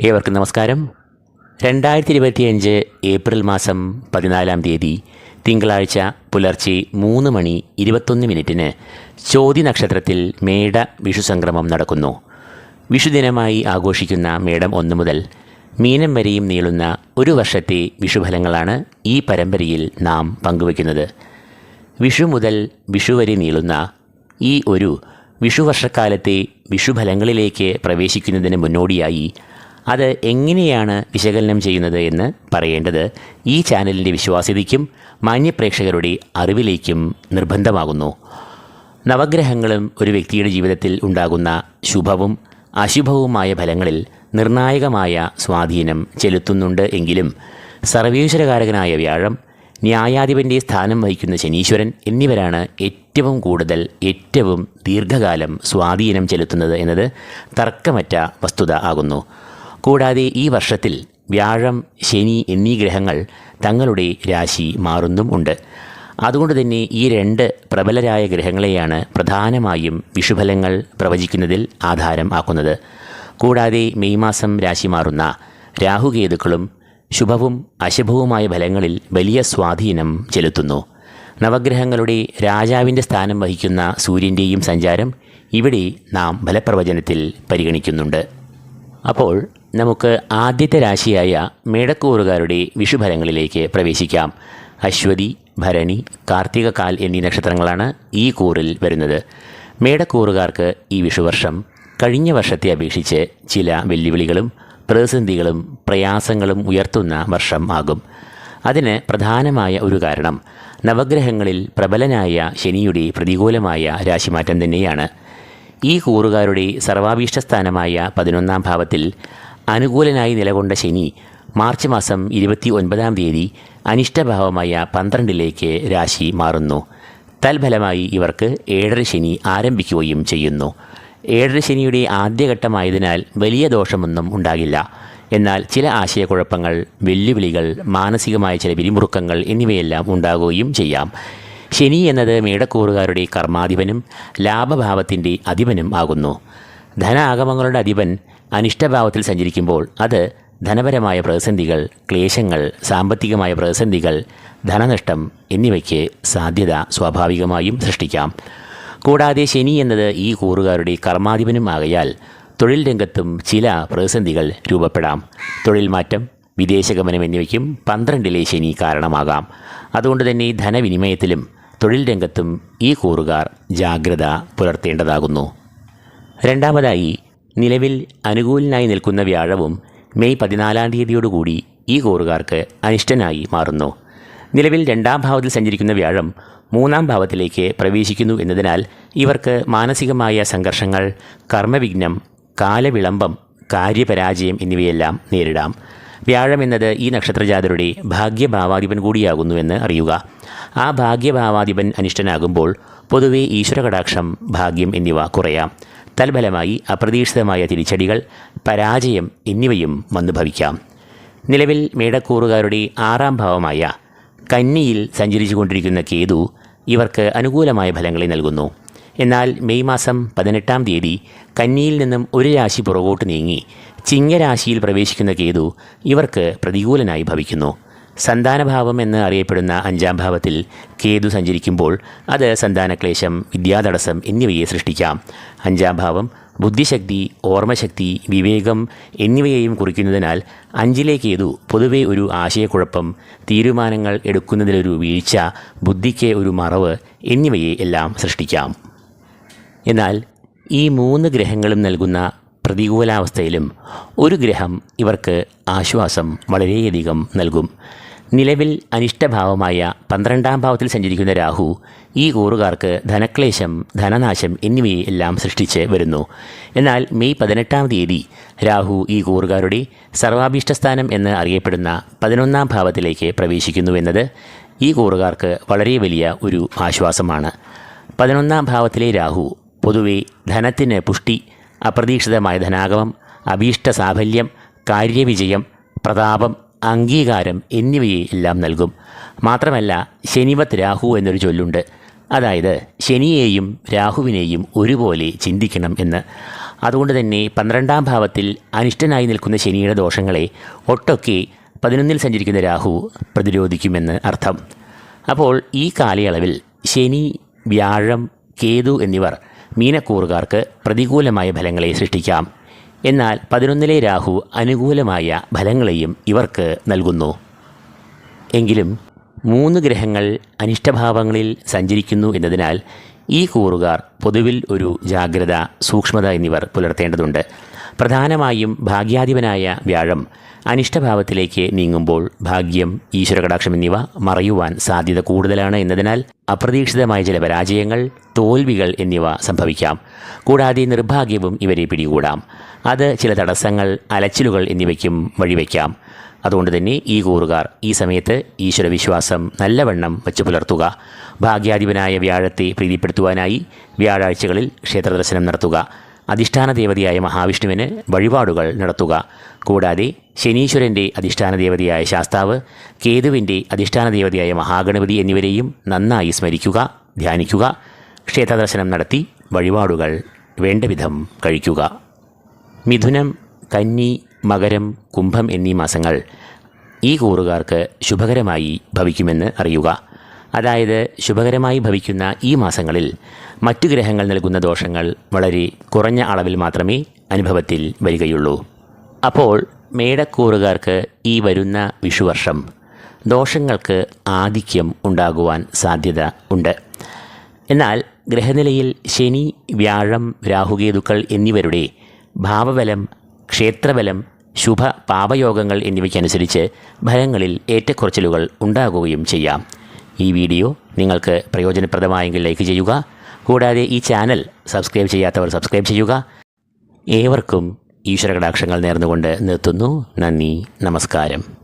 ഏവർക്കും നമസ്കാരം. രണ്ടായിരത്തി ഇരുപത്തിയഞ്ച് ഏപ്രിൽ മാസം പതിനാലാം തീയതി തിങ്കളാഴ്ച പുലർച്ചെ മൂന്ന് മണി ഇരുപത്തൊന്ന് മിനിറ്റിന് ചോതി നക്ഷത്രത്തിൽ മേട വിഷു സംക്രമം നടക്കുന്നു. വിഷുദിനമായി ആഘോഷിക്കുന്ന മേടം ഒന്ന് മുതൽ മീനം വരെയും നീളുന്ന ഒരു വർഷത്തെ വിഷുഫലങ്ങളാണ് ഈ പരമ്പരയിൽ നാം പങ്കുവയ്ക്കുന്നത്. വിഷു മുതൽ വിഷു വരെ നീളുന്ന ഈ ഒരു വിഷുവർഷക്കാലത്തെ വിഷുഫലങ്ങളിലേക്ക് പ്രവേശിക്കുന്നതിന് മുന്നോടിയായി അത് എങ്ങനെയാണ് വിശകലനം ചെയ്യുന്നത് എന്ന് പറയേണ്ടത് ഈ ചാനലിന്റെ വിശ്വാസ്യതയ്ക്കും മാന്യപ്രേക്ഷകരുടെ അറിവിലേക്കും നിർബന്ധമാകുന്നു. നവഗ്രഹങ്ങളും ഒരു വ്യക്തിയുടെ ജീവിതത്തിൽ ഉണ്ടാകുന്ന ശുഭവും അശുഭവുമായ ഫലങ്ങളിൽ നിർണായകമായ സ്വാധീനം ചെലുത്തുന്നുണ്ട് എങ്കിലും സർവേശ്വരകാരകനായ വ്യാഴം ന്യായാധിപന്റെ സ്ഥാനം വഹിക്കുന്ന ശനീശ്വരൻ എന്നിവരാണ് ഏറ്റവും കൂടുതൽ ഏറ്റവും ദീർഘകാലം സ്വാധീനം ചെലുത്തുന്നത് എന്നത് തർക്കമറ്റ വസ്തുത ആകുന്നു. കൂടാതെ ഈ വർഷത്തിൽ വ്യാഴം ശനി എന്നീ ഗ്രഹങ്ങൾ തങ്ങളുടെ രാശി മാറുന്നും ഉണ്ട്. അതുകൊണ്ട് തന്നെ ഈ രണ്ട് പ്രബലരായ ഗ്രഹങ്ങളെയാണ് പ്രധാനമായും വിഷുഫലങ്ങൾ പ്രവചിക്കുന്നതിൽ ആധാരം ആക്കുന്നത്. കൂടാതെ മെയ് മാസം രാശി മാറുന്ന രാഹുകേതുക്കളും ശുഭവും അശുഭവുമായ ഫലങ്ങളിൽ വലിയ സ്വാധീനം ചെലുത്തുന്നു. നവഗ്രഹങ്ങളുടെ രാജാവിന്റെ സ്ഥാനം വഹിക്കുന്ന സൂര്യന്റെയും സഞ്ചാരം ഇവിടെ നാം ഫലപ്രവചനത്തിൽ പരിഗണിക്കുന്നുണ്ട്. അപ്പോൾ നമുക്ക് ആദ്യത്തെ രാശിയായ മേടക്കൂറുകാരുടെ വിഷുഫലങ്ങളിലേക്ക് പ്രവേശിക്കാം. അശ്വതി ഭരണി കാർത്തിക കാൽ എന്നീ നക്ഷത്രങ്ങളാണ് ഈ കൂറിൽ വരുന്നത്. മേടക്കൂറുകാർക്ക് ഈ വിഷുവർഷം കഴിഞ്ഞ വർഷത്തെ അപേക്ഷിച്ച് ചില വെല്ലുവിളികളും പ്രതിസന്ധികളും പ്രയാസങ്ങളും ഉയർത്തുന്ന വർഷം ആകും. അതിന് പ്രധാനമായ ഒരു കാരണം നവഗ്രഹങ്ങളിൽ പ്രബലനായ ശനിയുടെ പ്രതികൂലമായ രാശിമാറ്റം തന്നെയാണ്. ഈ കൂറുകാരുടെ സർവാഭീഷ്ടസ്ഥാനമായ പതിനൊന്നാം ഭാവത്തിൽ അനുകൂലനായി നിലകൊണ്ട ശനി മാർച്ച് മാസം ഇരുപത്തി ഒൻപതാം തീയതി അനിഷ്ടഭാവമായ പന്ത്രണ്ടിലേക്ക് രാശി മാറുന്നു. തൽഫലമായി ഇവർക്ക് ഏഴര ശനി ആരംഭിക്കുകയും ചെയ്യുന്നു. ഏഴര ശനിയുടെ ആദ്യഘട്ടമായതിനാൽ വലിയ ദോഷമൊന്നും ഉണ്ടാകില്ല. എന്നാൽ ചില ആശയക്കുഴപ്പങ്ങൾ വെല്ലുവിളികൾ മാനസികമായ ചില പിരിമുറുക്കങ്ങൾ എന്നിവയെല്ലാം ഉണ്ടാകുകയും ചെയ്യാം. ശനി എന്നത് മേടക്കൂറുകാരുടെ കർമാധിപനും ലാഭഭാവത്തിന്റെ അധിപനും ആകുന്നു. ധനാഗമങ്ങളുടെ അധിപൻ അനിഷ്ടഭാവത്തിൽ സഞ്ചരിക്കുമ്പോൾ അത് ധനപരമായ പ്രതിസന്ധികൾ ക്ലേശങ്ങൾ സാമ്പത്തികമായ പ്രതിസന്ധികൾ ധനനഷ്ടം എന്നിവയ്ക്ക് സാധ്യത സ്വാഭാവികമായും സൃഷ്ടിക്കാം. കൂടാതെ ശനി എന്നത് ഈ കൂറുകാരുടെ കർമാധിപനും ആകയാൽ തൊഴിൽ രംഗത്തും ചില പ്രതിസന്ധികൾ രൂപപ്പെടാം. തൊഴിൽ മാറ്റം വിദേശഗമനം എന്നിവയ്ക്കും പന്ത്രണ്ടിലെ ശനി കാരണമാകാം. അതുകൊണ്ട് തന്നെ ധനവിനിമയത്തിലും തൊഴിൽ രംഗത്തും ഈ കൂറുകാർ ജാഗ്രത പുലർത്തേണ്ടതാകുന്നു. രണ്ടാമതായി നിലവിൽ അനുകൂലനായി നിൽക്കുന്ന വ്യാഴവും മെയ് പതിനാലാം തീയതിയോടുകൂടി ഈ കൂറുകാർക്ക് അനിഷ്ടനായി മാറുന്നു. നിലവിൽ രണ്ടാം ഭാവത്തിൽ സഞ്ചരിക്കുന്ന വ്യാഴം മൂന്നാം ഭാവത്തിലേക്ക് പ്രവേശിക്കുന്നു എന്നതിനാൽ ഇവർക്ക് മാനസികമായ സംഘർഷങ്ങൾ കർമ്മവിഘ്നം കാലവിളംബം കാര്യപരാജയം എന്നിവയെല്ലാം നേരിടാം. വ്യാഴം എന്നത് ഈ നക്ഷത്രജാതരുടെ ഭാഗ്യഭാവാധിപൻ കൂടിയാകുന്നുവെന്ന് അറിയുക. ആ ഭാഗ്യഭാവാധിപൻ അനിഷ്ടനാകുമ്പോൾ പൊതുവെ ഈശ്വരകടാക്ഷം ഭാഗ്യം എന്നിവ കുറയാം. തൽഫലമായി അപ്രതീക്ഷിതമായ തിരിച്ചടികൾ പരാജയം എന്നിവയും വന്നു ഭവിക്കാം. നിലവിൽ മേടക്കൂറുകാരുടെ ആറാം ഭാവമായ കന്നിയിൽ സഞ്ചരിച്ചു കൊണ്ടിരിക്കുന്ന കേതു ഇവർക്ക് അനുകൂലമായ ഫലങ്ങളെ നൽകുന്നു. എന്നാൽ മെയ് മാസം പതിനെട്ടാം തീയതി കന്നിയിൽ നിന്നും ഒരു രാശി പുറകോട്ട് നീങ്ങി ചിങ്ങരാശിയിൽ പ്രവേശിക്കുന്ന കേതു ഇവർക്ക് പ്രതികൂലനായി ഭവിക്കുന്നു. സന്താനഭാവം എന്ന് അറിയപ്പെടുന്ന അഞ്ചാം ഭാവത്തിൽ കേതു സഞ്ചരിക്കുമ്പോൾ അത് സന്താനക്ലേശം വിദ്യാതടസ്സം എന്നിവയെ സൃഷ്ടിക്കാം. അഞ്ചാം ഭാവം ബുദ്ധിശക്തി ഓർമ്മശക്തി വിവേകം എന്നിവയെയും കുറിക്കുന്നതിനാൽ അഞ്ചിലെ കേതു പൊതുവെ ഒരു ആശയക്കുഴപ്പം തീരുമാനങ്ങൾ എടുക്കുന്നതിലൊരു വീഴ്ച ബുദ്ധിക്ക് ഒരു മറവ് എന്നിവയെ എല്ലാം സൃഷ്ടിക്കാം. എന്നാൽ ഈ മൂന്ന് ഗ്രഹങ്ങളും നൽകുന്ന പ്രതികൂലാവസ്ഥയിലും ഒരു ഗ്രഹം ഇവർക്ക് ആശ്വാസം വളരെയധികം നൽകും. നിലവിൽ അനിഷ്ടഭാവമായ പന്ത്രണ്ടാം ഭാവത്തിൽ സഞ്ചരിക്കുന്ന രാഹു ഈ കൂറുകാർക്ക് ധനക്ലേശം ധനനാശം എന്നിവയെ എല്ലാം സൃഷ്ടിച്ച് വരുന്നു. എന്നാൽ മെയ് പതിനെട്ടാം തീയതി രാഹു ഈ കൂറുകാരുടെ സർവാഭീഷ്ടസ്ഥാനം എന്ന് അറിയപ്പെടുന്ന പതിനൊന്നാം ഭാവത്തിലേക്ക് പ്രവേശിക്കുന്നുവെന്നത് ഈ കൂറുകാർക്ക് വളരെ വലിയ ഒരു ആശ്വാസമാണ്. പതിനൊന്നാം ഭാവത്തിലെ രാഹു പൊതുവെ ധനത്തിന് പുഷ്ടി അപ്രതീക്ഷിതമായ ധനാഗമം അഭീഷ്ട സാഫല്യം കാര്യവിജയം പ്രതാപം അംഗീകാരം എന്നിവയെ എല്ലാം നൽകും. മാത്രമല്ല ശനിവത് രാഹു എന്നൊരു ചൊല്ലുണ്ട്. അതായത് ശനിയെയും രാഹുവിനെയും ഒരുപോലെ ചിന്തിക്കണം എന്ന്. അതുകൊണ്ട് തന്നെ പന്ത്രണ്ടാം ഭാവത്തിൽ അനിഷ്ടനായി നിൽക്കുന്ന ശനിയുടെ ദോഷങ്ങളെ ഒട്ടൊക്കെ പതിനൊന്നിൽ സഞ്ചരിക്കുന്ന രാഹു പ്രതിരോധിക്കുമെന്ന് അർത്ഥം. അപ്പോൾ ഈ കാലയളവിൽ ശനി വ്യാഴം കേതു എന്നിവർ മീനക്കൂറുകാർക്ക് പ്രതികൂലമായ ഫലങ്ങളെ സൃഷ്ടിക്കാം. എന്നാൽ പതിനൊന്നിലെ രാഹു അനുകൂലമായ ഫലങ്ങളെയും ഇവർക്ക് നൽകുന്നു. എങ്കിലും മൂന്ന് ഗ്രഹങ്ങൾ അനിഷ്ടഭാവങ്ങളിൽ സഞ്ചരിക്കുന്നു എന്നതിനാൽ ഈ കൂറുകാർ പൊതുവിൽ ഒരു ജാഗ്രത സൂക്ഷ്മത എന്നിവർ പുലർത്തേണ്ടതുണ്ട്. പ്രധാനമായും ഭാഗ്യാധിപനായ വ്യാഴം അനിഷ്ടഭാവത്തിലേക്ക് നീങ്ങുമ്പോൾ ഭാഗ്യം ഈശ്വരകടാക്ഷം എന്നിവ മറയുവാൻ സാധ്യത കൂടുതലാണ് എന്നതിനാൽ അപ്രതീക്ഷിതമായ ചില പരാജയങ്ങൾ തോൽവികൾ എന്നിവ സംഭവിക്കാം. കൂടാതെ നിർഭാഗ്യവും ഇവരെ പിടികൂടാം. അത് ചില തടസ്സങ്ങൾ അലച്ചിലുകൾ എന്നിവയ്ക്കും വഴിവെക്കാം അതുകൊണ്ട് തന്നെ ഈ കൂറുകാർ ഈ സമയത്ത് ഈശ്വരവിശ്വാസം നല്ലവണ്ണം വച്ചു പുലർത്തുക. ഭാഗ്യാധിപനായ വ്യാഴത്തെ പ്രീതിപ്പെടുത്തുവാനായി വ്യാഴാഴ്ചകളിൽ ക്ഷേത്രദർശനം നടത്തുക. അധിഷ്ഠാന ദേവതയായ മഹാവിഷ്ണുവിന് വഴിപാടുകൾ നടത്തുക. കൂടാതെ ശനീശ്വരന്റെ അധിഷ്ഠാന ദേവതയായ ശാസ്താവ് കേതുവിന്റെ അധിഷ്ഠാന ദേവതയായ മഹാഗണപതി എന്നിവരെയും നന്നായി സ്മരിക്കുക ധ്യാനിക്കുക ക്ഷേത്രദർശനം നടത്തി വഴിപാടുകൾ വേണ്ടവിധം കഴിക്കുക. മിഥുനം കന്നി മകരം കുംഭം എന്നീ മാസങ്ങൾ ഈ കൂറുകാർക്ക് ശുഭകരമായി ഭവിക്കുമെന്ന് അറിയുക. അതായത് ശുഭകരമായി ഭവിക്കുന്ന ഈ മാസങ്ങളിൽ മറ്റു ഗ്രഹങ്ങൾ നൽകുന്ന ദോഷങ്ങൾ വളരെ കുറഞ്ഞ അളവിൽ മാത്രമേ അനുഭവത്തിൽ വരികയുള്ളൂ. അപ്പോൾ മേടക്കൂറുകാർക്ക് ഈ വരുന്ന വിഷുവർഷം ദോഷങ്ങൾക്ക് ആധിക്യം ഉണ്ടാകുവാൻ സാധ്യത ഉണ്ട്. എന്നാൽ ഗ്രഹനിലയിൽ ശനി വ്യാഴം രാഹുകേതുക്കൾ എന്നിവരുടെ ഭാവബലം ക്ഷേത്രബലം ശുഭ പാപയോഗങ്ങൾ എന്നിവയ്ക്കനുസരിച്ച് ഫലങ്ങളിൽ ഏറ്റക്കുറച്ചിലുകൾ ഉണ്ടാകുകയും ചെയ്യാം. ഈ വീഡിയോ നിങ്ങൾക്ക് പ്രയോജനപ്രദമായെങ്കിൽ ലൈക്ക് ചെയ്യുക. കൂടാതെ ഈ ചാനൽ സബ്സ്ക്രൈബ് ചെയ്യാത്തവർ സബ്സ്ക്രൈബ് ചെയ്യുക. ഏവർക്കും ഈശ്വരകടാക്ഷങ്ങൾ നേർന്നുകൊണ്ട് നിർത്തുന്നു. നന്ദി. നമസ്കാരം.